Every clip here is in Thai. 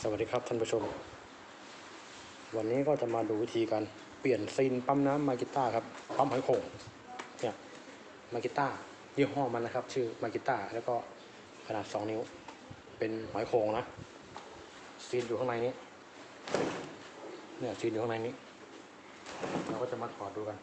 สวัสดีครับท่านผู้ชม วันนี้ก็จะมาดูวิธีการเปลี่ยนซีนปั๊มน้ำมากิต้าครับปั๊มหอยโข่งเนี่ยมากิต้ายี่ห้อมันนะครับ ชื่อมากิต้าแล้วก็ขนาด 2 นิ้ว เป็นหอยโข่งนะซีนอยู่ข้างในนี้เนี่ยซีนอยู่ข้างในนี้ เราก็จะมาถอดดูกัน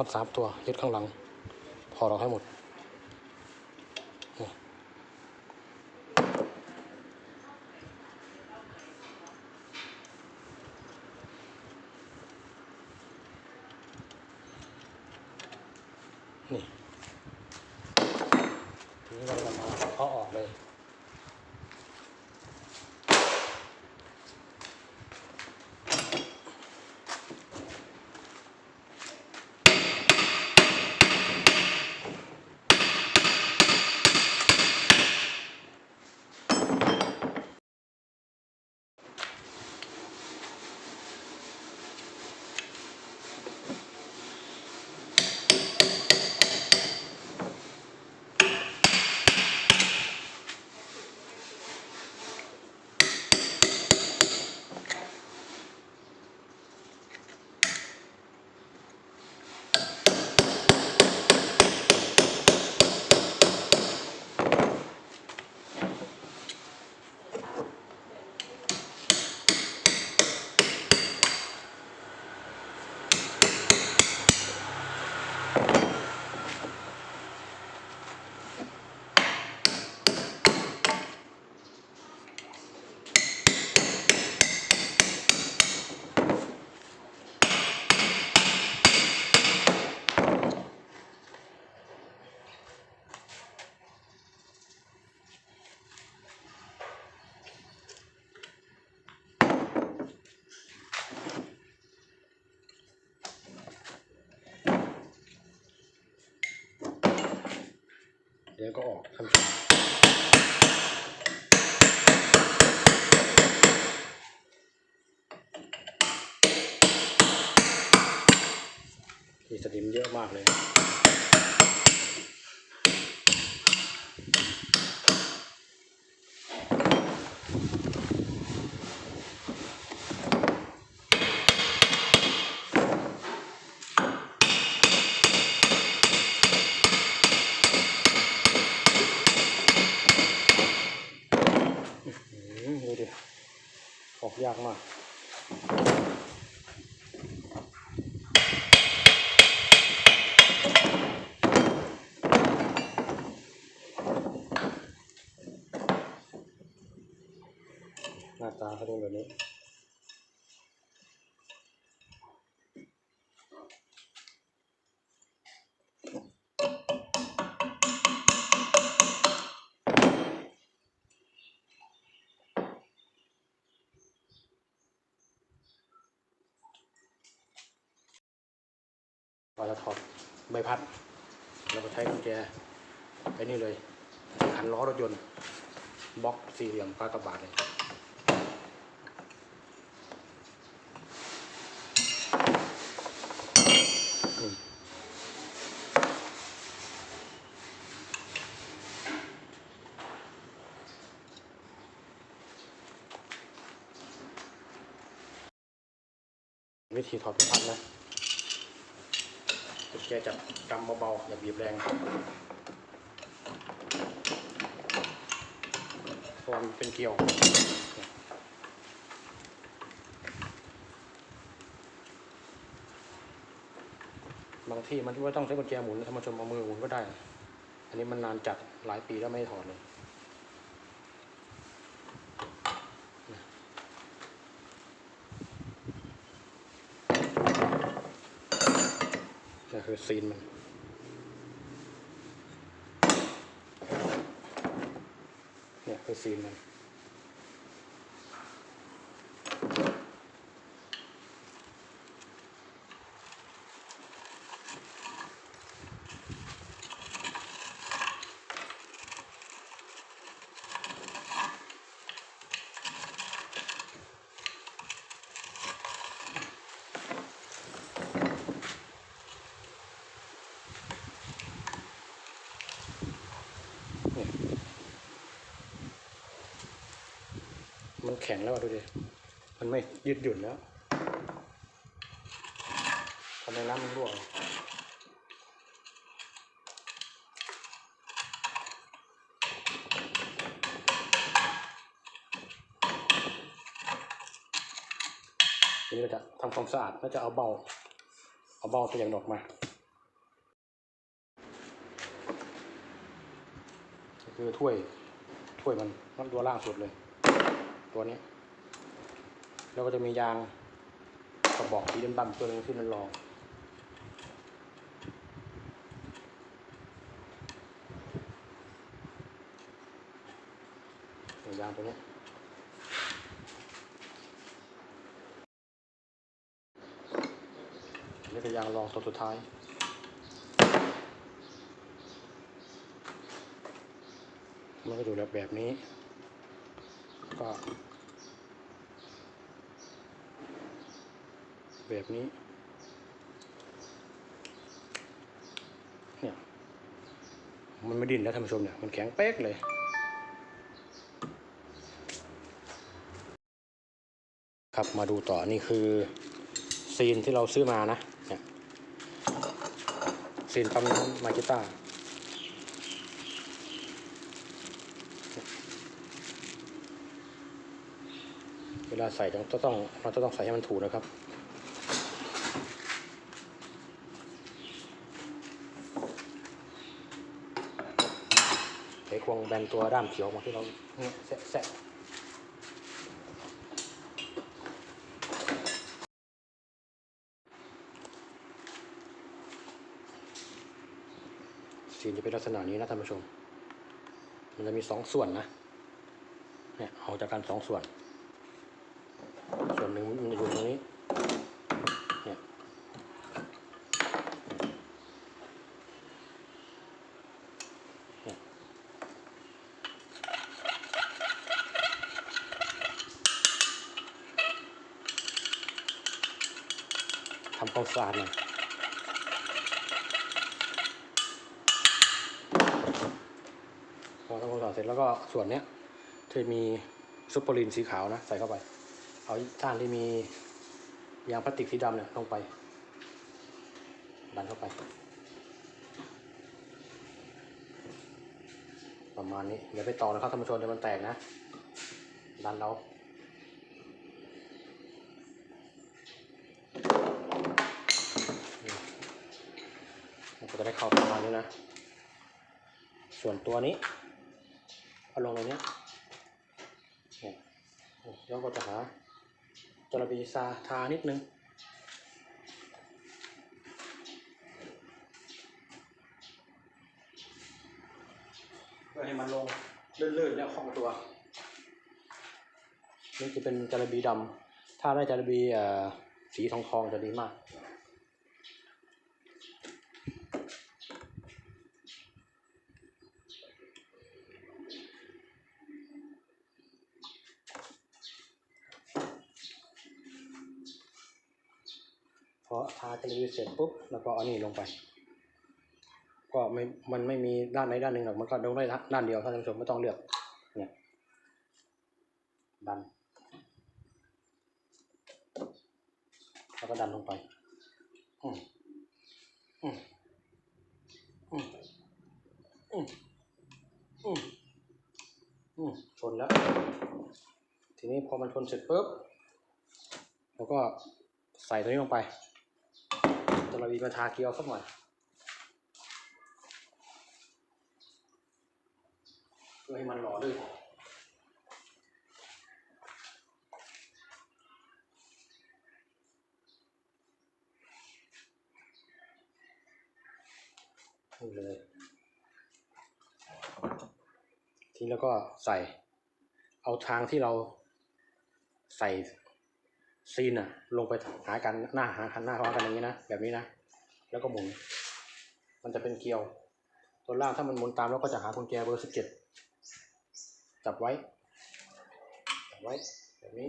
น็อตสามตัวยึดข้างหลังถอดออกให้หมดนี่นี่ทีนี้เราจะมาเอาออกเลย นี้ก็ออกทันทีมีสนิมเยอะมากเลย อืมดูดิ ออกยากมาก หน้าตาเขาเป็นแบบนี้ เราจะถอดใบ พัด เราก็ใช้กุญแจไอ้นี่เลยขันล้อรถยนต์บล็อกสี่เหลี่ยมปลากระบาดเลยอืมวิธีถอดพัดนะ แกจับกำเบาๆอย่าบีบแรงเพราะมันเป็นเกลียวบางที่มันไม่ต้องใช้กุญแจหมุนถ้ามาชมเอามือหมุนก็ได้ อันนี้มันนานจัดหลายปีแล้วไม่ถอดเลย คือซีนมันเนี่ยคือซีนมัน แข็งแล้วดูดิ มันไม่ยืดหยุ่นแล้วทำไมน้ำมันรั่วทีนี้เราจะทำความสะอาดแล้วจะเอาเบา เอาเบาตัวอย่างดอกมา ก็คือถ้วย ถ้วยมันมันตัวล่างสุดเลย ตัวนี้ แล้วก็จะมียางกระบอกสีดำๆตัวหนึงที่มันรองยางตัวนี้นี่คือยางรองตัวสุดท้ายมันก็อยู่แบบแก็แบบนี้ เนี่ย มันไม่ดิ้นแล้วท่านผู้ชมเนี่ย มันแข็งเป๊กเลยครับมาดูต่อนี่คือซีนที่เราซื้อมานะเนี่ยซีนปั๊มน้ำมากิต้า ลาใส่ต้องต้องเราจะต้องใส่ให้มันถูกนะครับไขควงแบนตัวด้ามเขียวมาที่เราเนี่ยแสะสะสีจะเป็นลักษณะนี้นะท่านผู้ชม มันจะมีสองส่วนนะ เนี่ยเอาจากกันสองส่วน ส่วนหนึ่งมันจะอยู่ตรงนี้ เนี่ย เนี่ย ทำความสะอาดหน่อยพอทำความสะอาดเสร็จแล้วก็ส่วนเนี้ยที่มีซุปเปอร์ลินสีขาวนะใส่เข้าไป เอาท่านที่มียางพลาสติกสีดำเนี่ยลงไป ดันเข้าไป ประมาณนี้อย่าไปต่อนะครับท่านผู้ชมเดี๋ยวมันแตกนะ ดันเรานี่มันก็ จะได้เข้าประมาณนี้นะ ส่วนตัวนี้เอาลงตรงนี้เนี่ยแล้วก็จะหาจระบีซาทานิดนึงเพื่อให้มันลงลื่นๆและคล่องตัว นี่จะเป็นจระบีดำถ้าได้จระบีเอ่อสีทองทองๆจะดีมาก พอทาจระบีเสร็จปุ๊บแล้วก็เอานี่ลงไป ก็ไม่มันไม่มีด้านใดด้านหนึ่งหรอกมันก็ลงได้ด้านเดียวท่านผู้ชมไม่ต้องเลือกเนี่ยดันแล้วก็ดันลงไปอืมอืมอืมอืมอืมอืมชนแล้ว ทีนี้พอมันชนเสร็จปุ๊บแล้วก็ใส่ตัวนี้ลงไป ตัวเรามีมาทาเกลียวสักหน่อยเพื่อให้มันหล่อลื่นนี่เลย ทีแล้วก็ใส่ เอาทางที่เราใส่ ซีนอะลงไปหากันหน้าหาหันหน้าเข้ากันอย่างนี้นะแบบนี้นะแล้วก็หมุน มันจะเป็นเกลียว ตัวล่างถ้ามันหมุนตามเราก็จะหากุญแจเบอร์สิบเจ็ดจับไว้จับไว้แบบนี้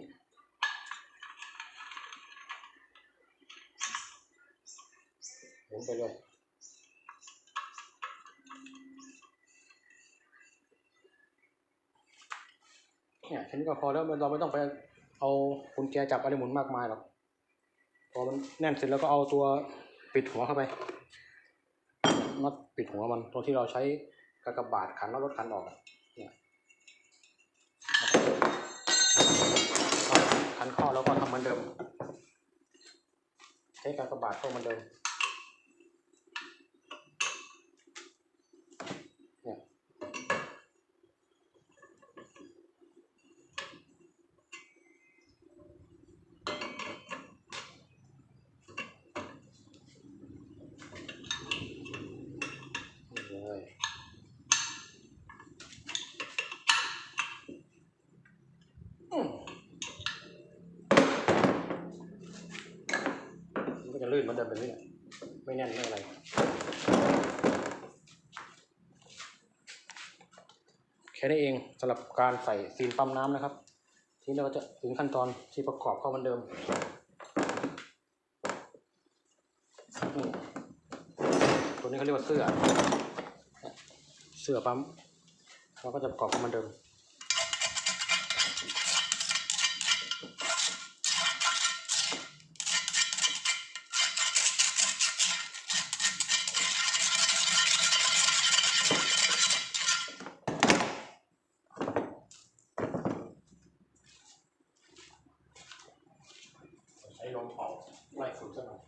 หมุนไปเลยเนี่ยแค่นี้ก็พอแล้วเราไม่ต้องไป เอากุญแจจับอะไรหมุนมากมายหรอก พอมันแน่นเสร็จแล้วก็เอาตัวปิดหัวเข้าไปน็อตปิดหัวมันตรงที่เราใช้กากบาดขันน็อตรถขันออกเนี่ยขันข้อแล้วก็ทำเหมือนเดิม ใช้กากบาดเข้าเหมือนเดิม เนี่ย นี่เลยอืม มันเดิมแบบนี้แหละไม่แน่นไม่อะไรแค่นี้เองสำหรับการใส่ซีนปั๊มน้ำนะครับ ทีนี้เราก็จะถึงขั้นตอนที่ประกอบเข้ามือนเดิมตัวนี้เขาเรียกว่าเสื้อ เสื้อปั๊มเราก็จะประกอบเข้ามือนเดิม ใช้ลมเป่าไล่ฝุ่นซะหน่อย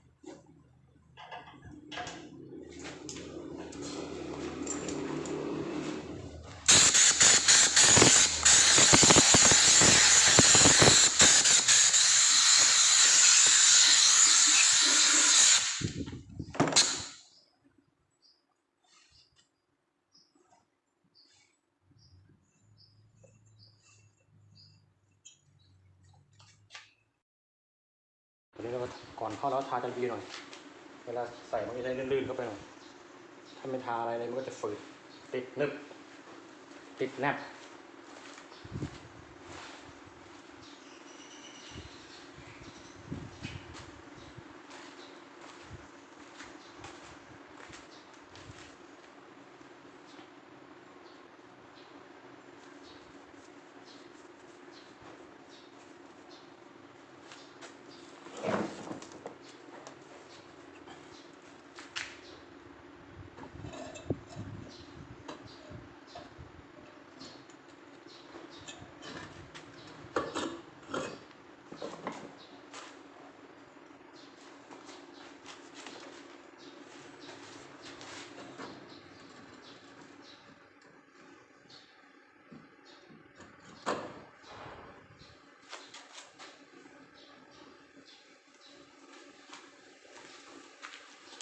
ตัว นี้เราก่อนเข้าแล้วทาจันบีหน่อย เวลาใส่มันจะได้ลื่นๆเข้าไปหน่อย ถ้าไม่ทาอะไรเลยมันก็จะฝืดติดนึบติดแนบ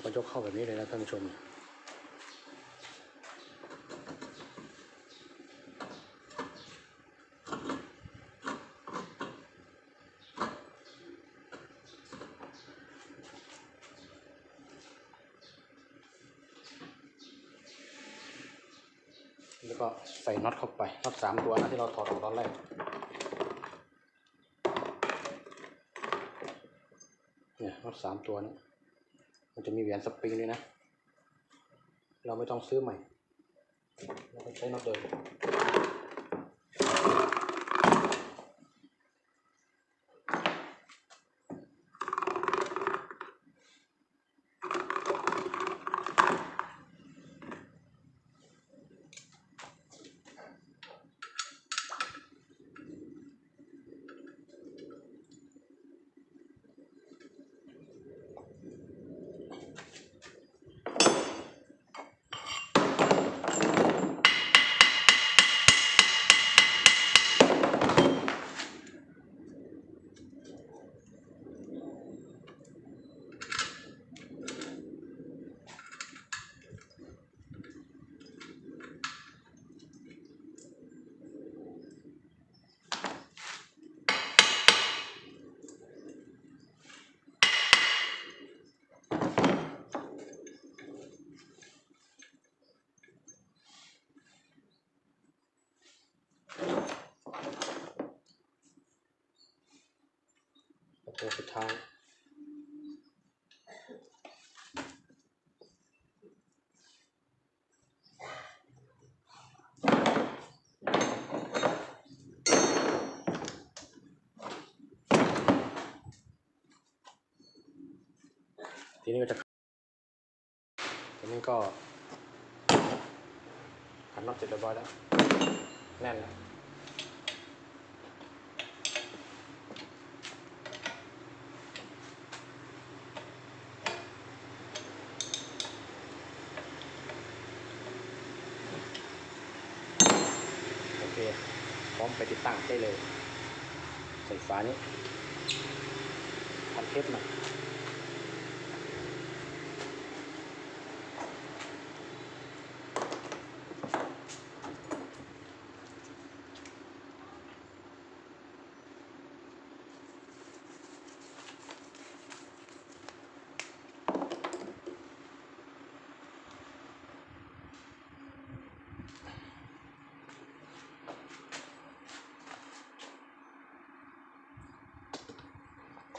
ก็ยกเข้าแบบนี้เลยนะท่านผู้ชมแล้วก็ใส่น็อตเข้าไปน็อตสามตัวนะที่เราถอดออกตอนแรกเนี่ยน็อตสามตัวนี้ มันจะมีเหรียญสปริงด้วยนะ เราไม่ต้องซื้อใหม่ เราใช้น็อตเดิม ตัวสุดท้าย ทีนี้ก็จะทีนี้ก็ขันน็อตเสร็จเรียบร้อยแล้ว แน่นแล้ว โอเค พร้อม ไปติดตั้งได้เลยใส่ฝานี้พันเทปหน่อย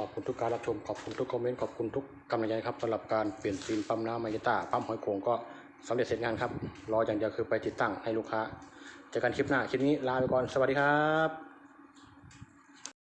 อบคุณทุกการรับชม ขอบคุณทุกคอมเมนต์ ขอบคุณทุกกำลังใจครับสำหรับการเปลี่ยนซีนปั๊มน้ำมายต้าปั๊มหอยโขงก็สำเร็จเสร็จงานครับ รออย่างเดียวคือไปติดตั้งให้ลูกค้าเจอกันคลิปหน้า คลิปนี้ลาไปก่อน สวัสดีครับ